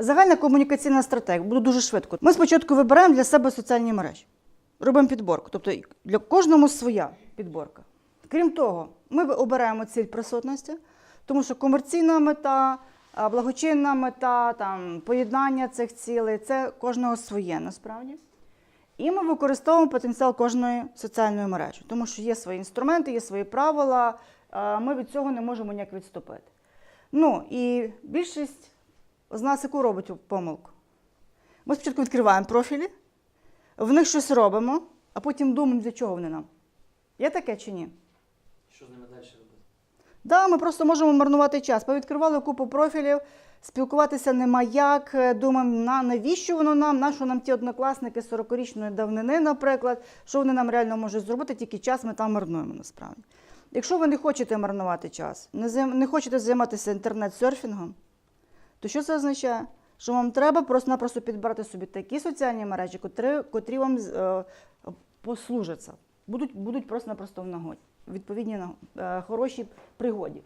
Загальна комунікаційна стратегія, буду дуже швидко. Ми спочатку вибираємо для себе соціальні мережі, робимо підборку. Тобто для кожному своя підборка. Крім того, ми обираємо ціль присутності, тому що комерційна мета, благочинна мета, там, поєднання цих цілей це кожного своє насправді. І ми використовуємо потенціал кожної соціальної мережі, тому що є свої інструменти, є свої правила, ми від цього не можемо ніяк відступити. Ну і більшість з нас яку робить помилку? Ми спочатку відкриваємо профілі, в них щось робимо, а потім думаємо, для чого вони нам. Є таке чи ні? Що з ними далі робити? Да, ми просто можемо марнувати час. Повідкривали купу профілів, спілкуватися нема як. е, Думаємо, на навіщо воно нам, на що нам ті однокласники 40-річної давнини, наприклад, що вони нам реально можуть зробити, тільки час ми там марнуємо насправді. Якщо ви не хочете марнувати час, не, хочете займатися інтернет-серфінгом, то що це означає? Що вам треба просто-напросто підбирати собі такі соціальні мережі, котрі, котрі вам е, послужаться, будуть, будуть просто-напросто в нагоді, відповідні на- е, хороші пригоді.